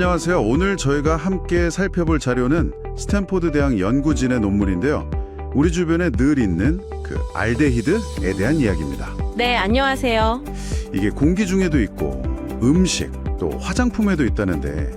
안녕하세요. 오늘 저희가 함께 살펴볼 자료는 스탠포드 대학 연구진의 논문인데요. 우리 주변에 늘 있는 그 알데히드에 대한 이야기입니다. 네, 안녕하세요. 이게 공기 중에도 있고 음식 또 화장품에도 있다는데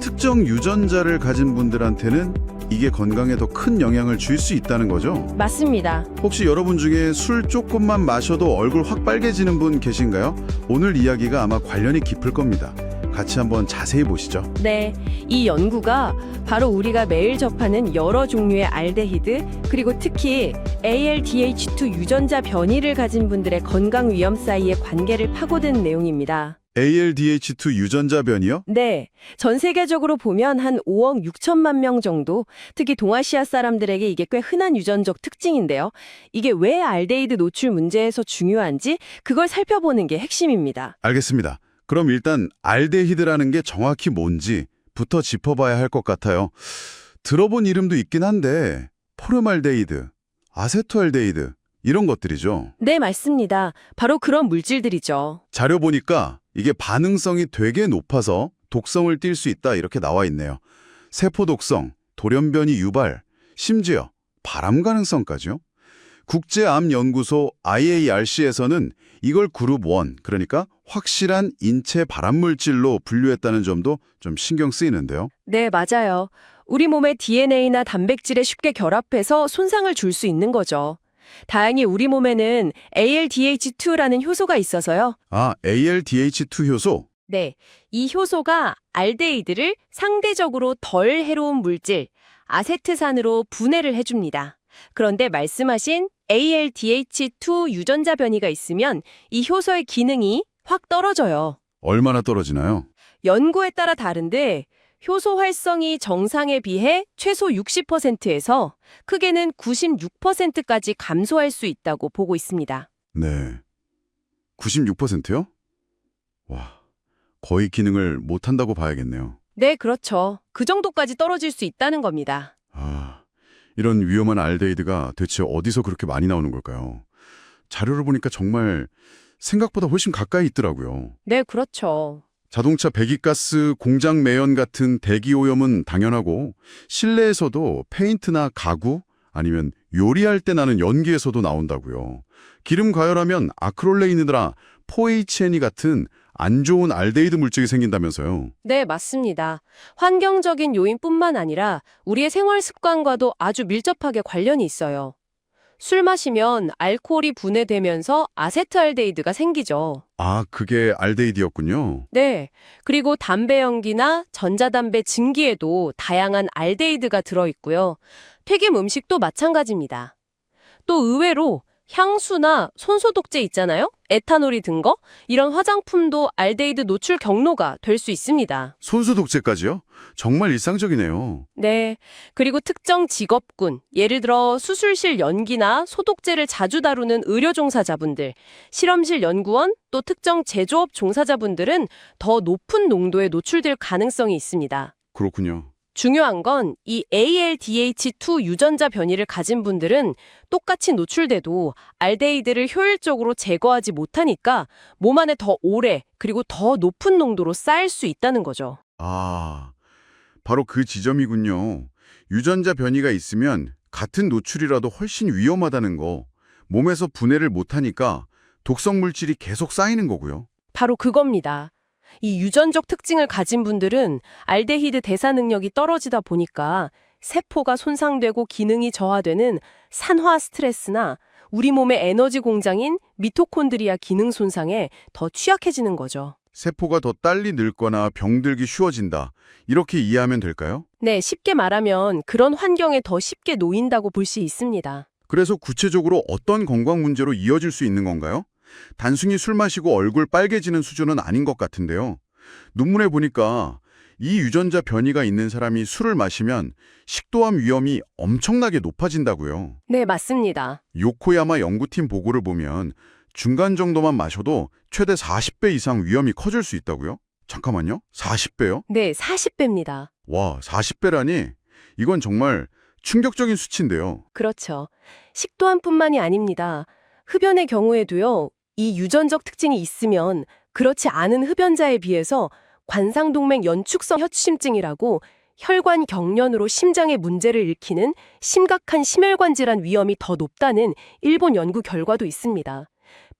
특정 유전자를 가진 분들한테는 이게 건강에 더 큰 영향을 줄 수 있다는 거죠. 맞습니다. 혹시 여러분 중에 술 조금만 마셔도 얼굴 확 빨개지는 분 계신가요? 오늘 이야기가 아마 관련이 깊을 겁니다. 같이 한번 자세히 보시죠. 네, 이 연구가 바로 우리가 매일 접하는 여러 종류의 알데히드 그리고 특히 ALDH2 유전자 변이를 가진 분들의 건강 위험 사이의 관계를 파고든 내용입니다. ALDH2 유전자 변이요? 네, 전 세계적으로 보면 한 5억 6천만 명 정도, 특히 동아시아 사람들에게 이게 꽤 흔한 유전적 특징인데요. 이게 왜 알데히드 노출 문제에서 중요한지 그걸 살펴보는 게 핵심입니다. 알겠습니다. 그럼 일단 알데히드라는 게 정확히 뭔지부터 짚어봐야 할 것 같아요. 들어본 이름도 있긴 한데 포름알데히드, 아세토알데히드 이런 것들이죠. 네, 맞습니다. 바로 그런 물질들이죠. 자료 보니까 이게 반응성이 되게 높아서 독성을 띨 수 있다 이렇게 나와 있네요. 세포 독성, 돌연변이 유발, 심지어 발암 가능성까지요. 국제암연구소 IARC에서는 이걸 그룹 1, 그러니까 확실한 인체 발암물질로 분류했다는 점도 좀 신경 쓰이는데요. 네, 맞아요. 우리 몸의 DNA나 단백질에 쉽게 결합해서 손상을 줄 수 있는 거죠. 다행히 우리 몸에는 ALDH2라는 효소가 있어서요. 아, ALDH2 효소? 네, 이 효소가 알데히드를 상대적으로 덜 해로운 물질, 아세트산으로 분해를 해줍니다. 그런데 말씀하신 ALDH2 유전자 변이가 있으면 이 효소의 기능이 확 떨어져요. 얼마나 떨어지나요? 연구에 따라 다른데 효소 활성이 정상에 비해 최소 60%에서 크게는 96%까지 감소할 수 있다고 보고 있습니다. 네. 96%요? 와, 거의 기능을 못한다고 봐야겠네요. 네, 그렇죠. 그 정도까지 떨어질 수 있다는 겁니다. 아, 이런 위험한 알데히드가 대체 어디서 그렇게 많이 나오는 걸까요? 자료를 보니까 정말 생각보다 훨씬 가까이 있더라고요. 네, 그렇죠. 자동차 배기가스, 공장 매연 같은 대기 오염은 당연하고 실내에서도 페인트나 가구 아니면 요리할 때 나는 연기에서도 나온다고요. 기름 과열하면 아크롤레인이나 포HN이 같은 안 좋은 알데히드 물질이 생긴다면서요. 네, 맞습니다. 환경적인 요인뿐만 아니라 우리의 생활 습관과도 아주 밀접하게 관련이 있어요. 술 마시면 알코올이 분해되면서 아세트알데히드가 생기죠. 아, 그게 알데히드였군요. 네. 그리고 담배 연기나 전자담배 증기에도 다양한 알데히드가 들어있고요. 튀김 음식도 마찬가지입니다. 또 의외로 향수나 손소독제 있잖아요? 에탄올이 든 거? 이런 화장품도 알데히드 노출 경로가 될 수 있습니다. 손수독제까지요? 정말 일상적이네요. 네. 그리고 특정 직업군, 예를 들어 수술실 연기나 소독제를 자주 다루는 의료 종사자분들, 실험실 연구원, 또 특정 제조업 종사자분들은 더 높은 농도에 노출될 가능성이 있습니다. 그렇군요. 중요한 건 이 ALDH2 유전자 변이를 가진 분들은 똑같이 노출돼도 알데히드를 효율적으로 제거하지 못하니까 몸 안에 더 오래 그리고 더 높은 농도로 쌓일 수 있다는 거죠. 아, 바로 그 지점이군요. 유전자 변이가 있으면 같은 노출이라도 훨씬 위험하다는 거. 몸에서 분해를 못하니까 독성 물질이 계속 쌓이는 거고요. 바로 그겁니다. 이 유전적 특징을 가진 분들은 알데히드 대사 능력이 떨어지다 보니까 세포가 손상되고 기능이 저하되는 산화 스트레스나 우리 몸의 에너지 공장인 미토콘드리아 기능 손상에 더 취약해지는 거죠. 세포가 더 빨리 늙거나 병들기 쉬워진다. 이렇게 이해하면 될까요? 네, 쉽게 말하면 그런 환경에 더 쉽게 놓인다고 볼 수 있습니다. 그래서 구체적으로 어떤 건강 문제로 이어질 수 있는 건가요? 단순히 술 마시고 얼굴 빨개지는 수준은 아닌 것 같은데요. 논문에 보니까 이 유전자 변이가 있는 사람이 술을 마시면 식도암 위험이 엄청나게 높아진다고요. 네, 맞습니다. 요코야마 연구팀 보고를 보면 중간 정도만 마셔도 최대 40배 이상 위험이 커질 수 있다고요? 잠깐만요. 40배요? 네, 40배입니다. 와, 40배라니? 이건 정말 충격적인 수치인데요. 그렇죠. 식도암뿐만이 아닙니다. 흡연의 경우에도요. 이 유전적 특징이 있으면 그렇지 않은 흡연자에 비해서 관상동맥 연축성 협심증이라고 혈관 경련으로 심장의 문제를 일으키는 심각한 심혈관 질환 위험이 더 높다는 일본 연구 결과도 있습니다.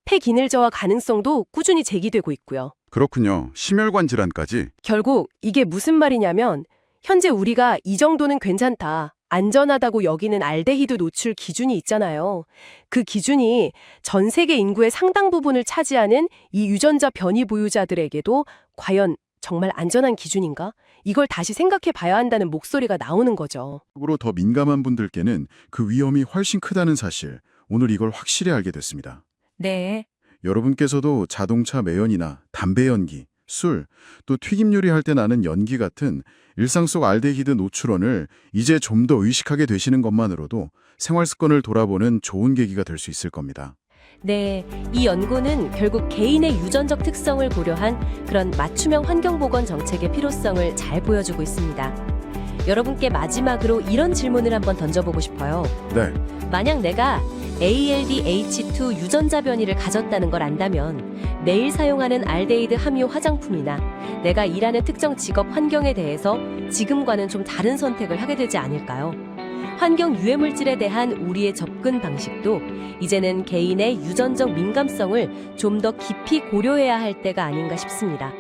폐기늘 저하 가능성도 꾸준히 제기되고 있고요. 그렇군요. 심혈관 질환까지. 결국 이게 무슨 말이냐면 현재 우리가 이 정도는 괜찮다. 안전하다고 여기는 알데히드 노출 기준이 있잖아요. 그 기준이 전 세계 인구의 상당 부분을 차지하는 이 유전자 변이 보유자들에게도 과연 정말 안전한 기준인가? 이걸 다시 생각해 봐야 한다는 목소리가 나오는 거죠. 으로 더 민감한 분들께는 그 위험이 훨씬 크다는 사실, 오늘 이걸 확실히 알게 됐습니다. 네. 여러분께서도 자동차 매연이나 담배 연기, 술, 또 튀김 요리할 때 나는 연기 같은 일상 속 알데히드 노출원을 이제 좀 더 의식하게 되시는 것만으로도 생활 습관을 돌아보는 좋은 계기가 될 수 있을 겁니다. 네, 이 연구는 결국 개인의 유전적 특성을 고려한 그런 맞춤형 환경보건 정책의 필요성을 잘 보여주고 있습니다. 여러분께 마지막으로 이런 질문을 한번 던져보고 싶어요. 네. 만약 내가 ALDH2 유전자 변이를 가졌다는 걸 안다면 매일 사용하는 알데히드 함유 화장품이나 내가 일하는 특정 직업 환경에 대해서 지금과는 좀 다른 선택을 하게 되지 않을까요? 환경 유해 물질에 대한 우리의 접근 방식도 이제는 개인의 유전적 민감성을 좀 더 깊이 고려해야 할 때가 아닌가 싶습니다.